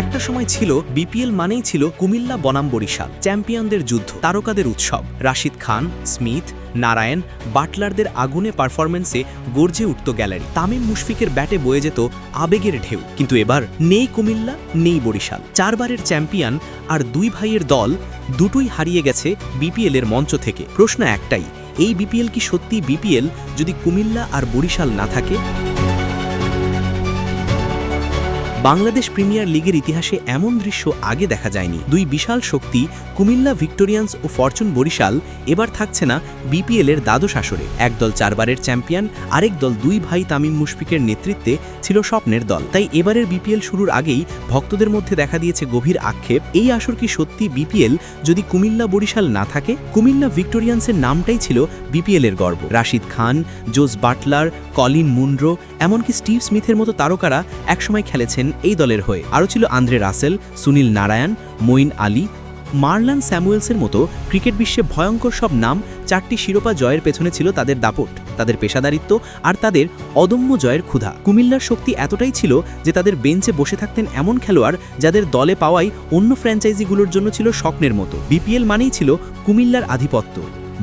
একটা সময় ছিল বিপিএল মানেই ছিল কুমিল্লা বনাম বরিশাল, চ্যাম্পিয়নদের যুদ্ধ, তারকাদের উৎসব। রাশিদ খান, স্মিথ, নারায়ণ, বাটলারদের আগুনে পারফরমেন্সে গর্জে উঠত গ্যালারি। তামিম মুশফিকের ব্যাটে বয়ে যেত আবেগের ঢেউ। কিন্তু এবার নেই কুমিল্লা, নেই বরিশাল। চারবারের চ্যাম্পিয়ন আর দুই ভাইয়ের দল দুটোই হারিয়ে গেছে বিপিএল এর মঞ্চ থেকে। প্রশ্ন একটাই, এই বিপিএল কি সত্যি বিপিএল যদি কুমিল্লা আর বরিশাল না থাকে? বাংলাদেশ প্রিমিয়ার লিগের ইতিহাসে এমন দৃশ্য আগে দেখা যায়নি। দুই বিশাল শক্তি, কুমিল্লা ভিক্টোরিয়ান্স ও ফরচুন বরিশাল, এবার থাকছে না বিপিএল এর দ্বাদশ আসরে। একদল চারবারের চ্যাম্পিয়ন, আরেক দল দুই ভাই তামিম মুশফিকের নেতৃত্বে ছিল স্বপ্নের দল। তাই এবারের বিপিএল শুরুর আগেই ভক্তদের মধ্যে দেখা দিয়েছে গভীর আক্ষেপ, এই আসর কি সত্যি বিপিএল যদি কুমিল্লা বরিশাল না থাকে? কুমিল্লা ভিক্টোরিয়ান্সের নামটাই ছিল বিপিএল এর গর্ব। রাশিদ খান, জোস বাটলার, কলিন মুন্ড্রো, এমনকি স্টিভ স্মিথের মতো তারকারা একসময় খেলেছেন এই দলের হয়ে। আরও ছিল Andre Russell, Sunil Narine, Moeen Ali, Marlon স্যামুয়েলসের মতো ক্রিকেট বিশ্বে ভয়ঙ্কর সব নাম, চারটি শিরোপা জয়ের পেছনে ছিল তাদের দাপট, তাদের পেশাদারিত্ব আর তাদের অদম্য জয়ের ক্ষুধা। কুমিল্লার শক্তি এতটাই ছিল যে তাদের বেঞ্চে বসে থাকতেন এমন খেলোয়াড় যাদের দলে পাওয়াই অন্য ফ্র্যাঞ্চাইজিগুলোর জন্য ছিল স্বপ্নের মতো। বিপিএল মানেই ছিল কুমিল্লার আধিপত্য।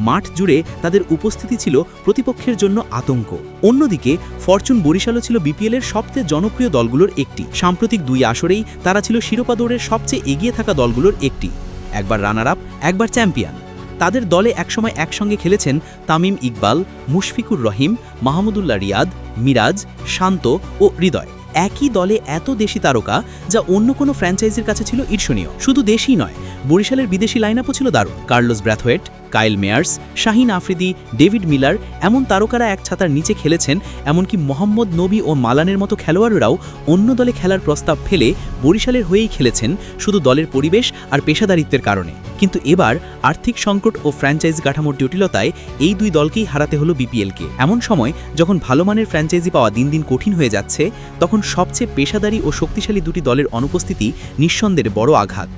মাঠ জুড়ে তাদের উপস্থিতি ছিল প্রতিপক্ষের জন্য আতঙ্ক। অন্যদিকে, ফরচুন বরিশালও ছিল বিপিএলের সবচেয়ে জনপ্রিয় দলগুলোর একটি। সাম্প্রতিক দুই আসরেই তারা ছিল শিরোপা দৌড়ের সবচেয়ে এগিয়ে থাকা দলগুলোর একটি। একবার রানার আপ একবার চ্যাম্পিয়ন। তাদের দলে একসময় একসঙ্গে খেলেছেন তামিম ইকবাল, মুশফিকুর রহিম, মাহমুদুল্লাহ রিয়াদ, মিরাজ, শান্ত ও হৃদয়। একই দলে এত দেশি তারকা যা অন্য কোনো ফ্র্যাঞ্চাইজির কাছে ছিল ঈর্ষণীয়। শুধু দেশই নয়, বরিশালের বিদেশি লাইনআপও ছিল দারুণ। Carlos Brathwaite Kyle Mayers, Shaheen Afridi, David Miller এমন তারকারা এক ছাতার নিচে খেলেছেন, এমনকি মোহাম্মদ নবী ও মালানের মতো খেলোয়াড়রাও অন্য দলে খেলার প্রস্তাব ফেলে বরিশালের হয়েই খেলেছেন শুধু দলের পরিবেশ আর পেশাদারিত্বের কারণে। কিন্তু এবার আর্থিক সংকট ও ফ্র্যাঞ্চাইজি কাঠামোর জটিলতায় এই দুই দলকেই হারাতে হলো বিপিএলকে। এমন সময় যখন ভালো মানের ফ্র্যাঞ্চাইজি পাওয়া দিন দিন কঠিন হয়ে যাচ্ছে, তখন সবচেয়ে পেশাদারি ও শক্তিশালী দুটি দলের অনুপস্থিতি নিঃসন্দেহে বড় আঘাত।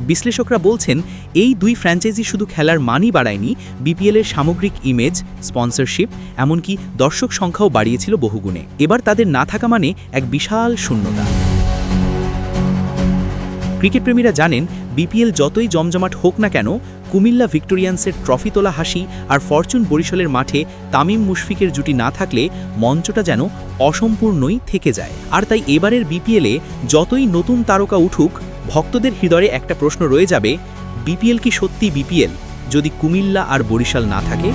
বিশ্লেষকরা বলছেন, এই দুই ফ্র্যাঞ্চাইজি শুধু খেলার মানই বাড়ায়নি বিপিএলের সামগ্রিক ইমেজ স্পন্সরশিপ এমনকি দর্শক সংখ্যাও বাড়িয়েছিল বহুগুণে। এবার তাদের না থাকা মানে এক বিশাল শূন্যতা। ক্রিকেট প্রেমীরা জানেন বিপিএল যতই জমজমাট হোক না কেন, কুমিল্লা ভিক্টোরিয়ান্সের ট্রফি তোলা হাসি আর ফরচুন বরিশালের মাঠে তামিম মুশফিকের জুটি না থাকলে মঞ্চটা যেন অসম্পূর্ণই থেকে যায়। আর তাই এবারের বিপিএলে যতই নতুন তারকা উঠুক ভক্তদের হৃদয়ে একটা প্রশ্ন রয়ে যাবে, বিপিএল কি সত্যি বিপিএল? যদি কুমিল্লা আর বরিশাল না থাকে